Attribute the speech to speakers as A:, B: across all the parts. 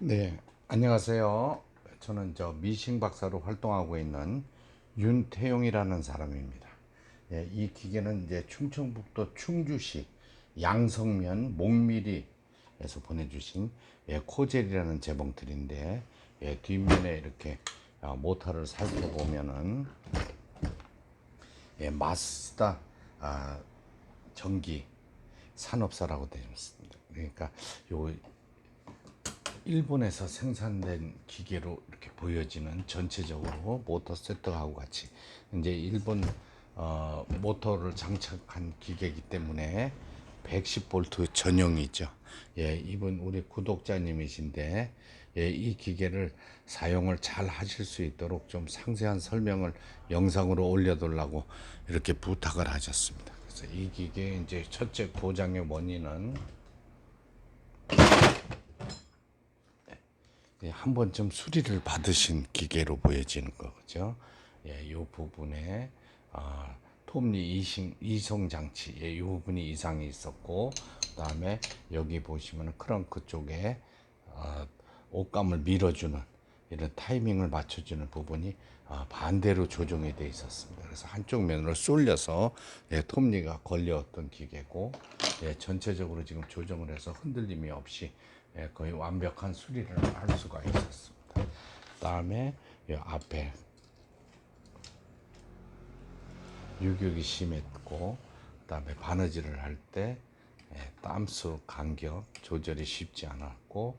A: 네, 안녕하세요. 저는 저 미싱 박사로 활동하고 있는 윤태용이라는 사람입니다. 예, 이 기계는 이제 충청북도 충주시 양성면 목미리에서 보내주신 예, 코젤이라는 재봉틀인데 예, 뒷면에 이렇게 어, 모터를 살펴보면은 예, 마스다 아, 전기 산업사라고 되어 있습니다. 그러니까 요 일본에서 생산된 기계로 이렇게 보여지는 전체적으로 모터 세트하고 같이 이제 일본 어, 모터를 장착한 기계이기 때문에 110V 전용이죠. 예, 이분 우리 구독자님이신데 예, 이 기계를 사용을 잘 하실 수 있도록 좀 상세한 설명을 영상으로 올려달라고 이렇게 부탁을 하셨습니다. 그래서 이 기계 이제 첫째 고장의 원인은 예, 한 번쯤 수리를 받으신 기계로 보여지는 거죠. 예, 이 부분에 아, 톱니 이송 장치, 예, 이 부분이 이상이 있었고, 그다음에 여기 보시면 크렁크 쪽에 아, 옷감을 밀어주는 이런 타이밍을 맞춰주는 부분이 아, 반대로 조정이 돼 있었습니다. 그래서 한쪽 면으로 쏠려서 예, 톱니가 걸려왔던 기계고 예, 전체적으로 지금 조정을 해서 흔들림이 없이 예, 거의 완벽한 수리를 할 수가 있었습니다. 다음에 이 앞에 유격이 심했고 그다음에 바느질을 할때 예, 땀수 간격 조절이 쉽지 않았고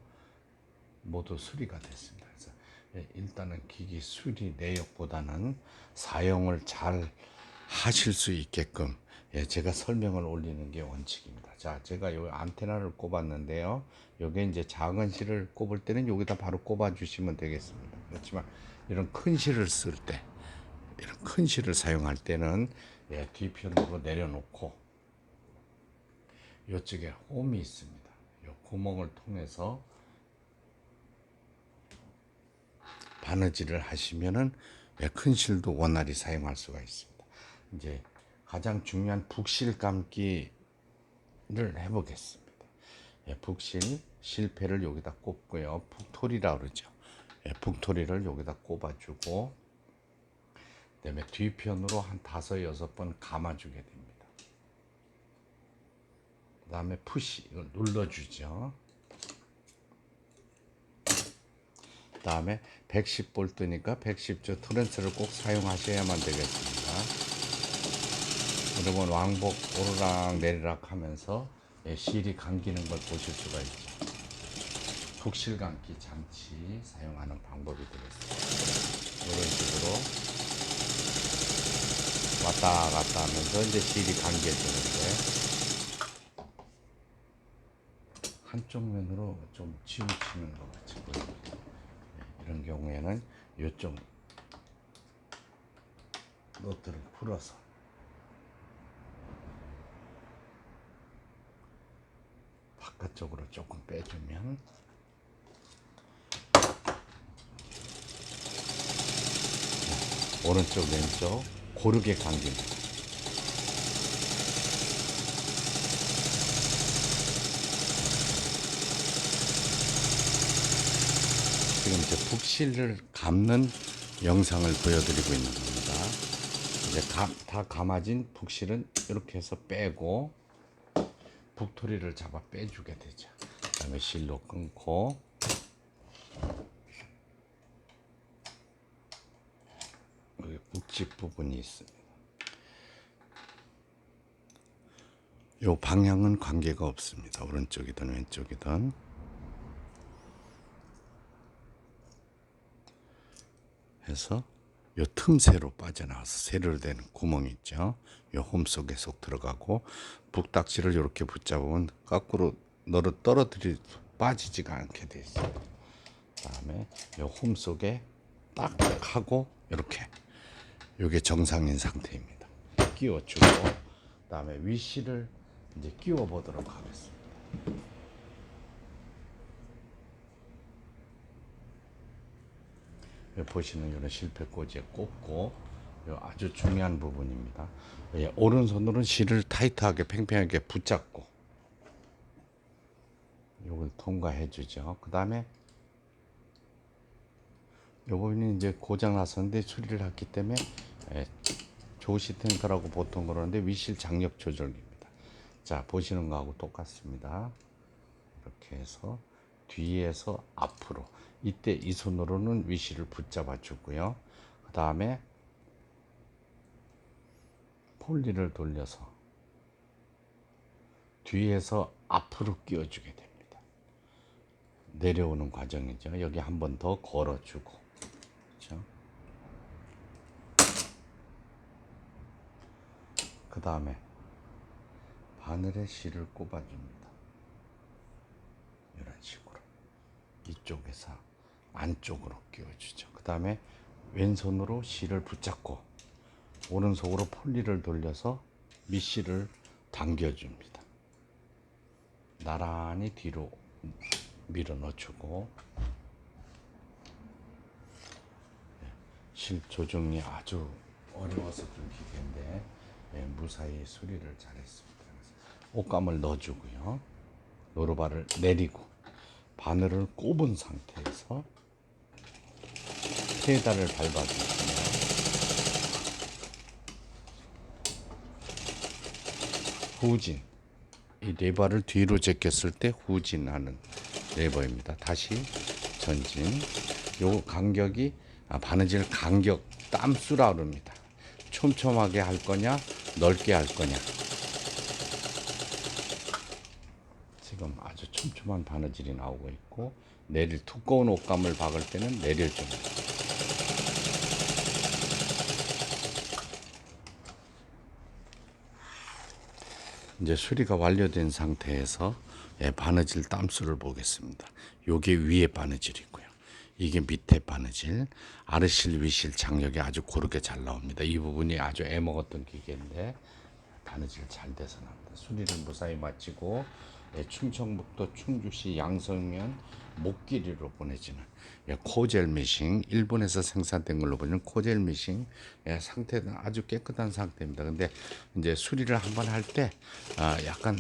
A: 모두 수리가 됐습니다. 그래서 예, 일단은 기기 수리 내역보다는 사용을 잘 하실 수 있게끔 예, 제가 설명을 올리는 게 원칙입니다. 자, 제가 요 안테나를 꼽았는데요. 요게 이제 작은 실을 꼽을 때는 여기다 바로 꼽아 주시면 되겠습니다. 그렇지만 이런 큰 실을 쓸 때, 이런 큰 실을 사용할 때는 예, 뒤편으로 내려놓고 이쪽에 홈이 있습니다. 요 구멍을 통해서 바느질을 하시면은 예, 큰 실도 원활히 사용할 수가 있습니다. 이제 가장 중요한 북실 감기를 해보겠습니다. 예, 북실 실패를 여기다 꼽고요. 북토리라 그러죠. 예, 북토리를 여기다 꼽아주고 그다음에 뒤편으로 한 다섯 여섯 번 감아주게 됩니다. 그다음에 푸시 이걸 눌러주죠. 그다음에 110볼트니까 110조 트랜스를 꼭 사용하셔야만 되겠습니다. 여러분 왕복 오르락 내리락 하면서 예, 실이 감기는 걸 보실 수가 있죠. 북실 감기 장치 사용하는 방법이 되겠습니다. 이런 식으로 왔다 갔다 하면서 이제 실이 감겨지는데 한쪽 면으로 좀 치우치는 것 같이 보입니다. 예, 이런 경우에는 이쪽 노트를 풀어서 바깥쪽으로 조금 빼주면 네, 오른쪽 왼쪽 고르게 감깁니다. 지금 이제 북실을 감는 영상을 보여드리고 있는 겁니다. 이제 감, 다 감아진 북실은 이렇게 해서 빼고 북토리를 잡아 빼주게 되죠. 그 다음에 실로 끊고 여기 북집 부분이 있습니다. 요 방향은 관계가 없습니다. 오른쪽이든 왼쪽이든 해서 요 틈새로 빠져나와서 세를 대는 구멍이 있죠. 요 홈 속에 속 들어가고 북딱지를 이렇게 붙잡으면 거꾸로 너를 떨어뜨리 빠지지가 않게 돼 있어요. 그다음에 요 홈 속에 딱 하고 이렇게 요게 정상인 상태입니다. 끼워주고 그다음에 위시를 이제 끼워 보도록 하겠습니다. 여기 보시는 이런 실패꽂이에 꽂고 요 아주 중요한 부분입니다. 예, 오른손으로는 실을 타이트하게 팽팽하게 붙잡고 요걸 통과해 주죠. 그 다음에 요 부분이 이제 고장 났었는데 수리를 했기 때문에 예, 조시 탱크라고 보통 그러는데 위실 장력 조절기입니다. 자 보시는 거하고 똑같습니다. 이렇게 해서 뒤에서 앞으로 이때 이 손으로는 위실을 붙잡아 주고요. 그 다음에 폴리를 돌려서 뒤에서 앞으로 끼워주게 됩니다. 내려오는 과정이죠. 여기 한 번 더 걸어주고, 그렇죠? 그 다음에 바늘에 실을 꼽아줍니다. 이런 식으로 이쪽에서 안쪽으로 끼워주죠. 그 다음에 왼손으로 실을 붙잡고 오른손으로 폴리를 돌려서 밑실을 당겨줍니다. 나란히 뒤로 밀어 넣어주고 예, 실 조정이 아주 어려워서 좀 기계인데 예, 무사히 수리를 잘했습니다. 옷감을 넣어주고요. 노루발을 내리고 바늘을 꼽은 상태에서 페달을 밟아주시면 후진 이 레버를 뒤로 제꼈을 때 후진하는 레버입니다. 다시 전진. 요 간격이 아, 바느질 간격 땀수라 그럽니다. 촘촘하게 할 거냐, 넓게 할 거냐. 지금 아주 촘촘한 바느질이 나오고 있고 내릴 두꺼운 옷감을 박을 때는 내려줍니다. 이제 수리가 완료된 상태에서 예, 바느질 땀수를 보겠습니다. 요게 위에 바느질이고요. 이게 밑에 바느질, 아르실 위실 장력이 아주 고르게 잘 나옵니다. 이 부분이 아주 애먹었던 기계인데 바느질 잘 돼서 나옵니다. 수리를 무사히 마치고 예, 충청북도 충주시 양성면 목길이로 보내지는 예, 코젤 미싱 일본에서 생산된 걸로 보이는 코젤 미싱 예, 상태는 아주 깨끗한 상태입니다. 근데 이제 수리를 한번 할때 아, 약간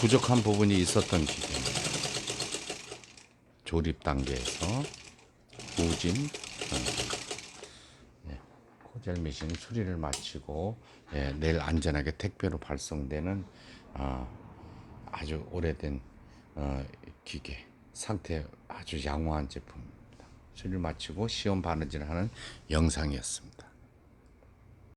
A: 부족한 부분이 있었던 기계입니다. 조립 단계에서 후진 예, 코젤 미싱 수리를 마치고 예, 내일 안전하게 택배로 발송되는 아, 아주 오래된 어, 기계 상태 아주 양호한 제품입니다. 수리를 마치고 시험 바느질 하는 영상이었습니다.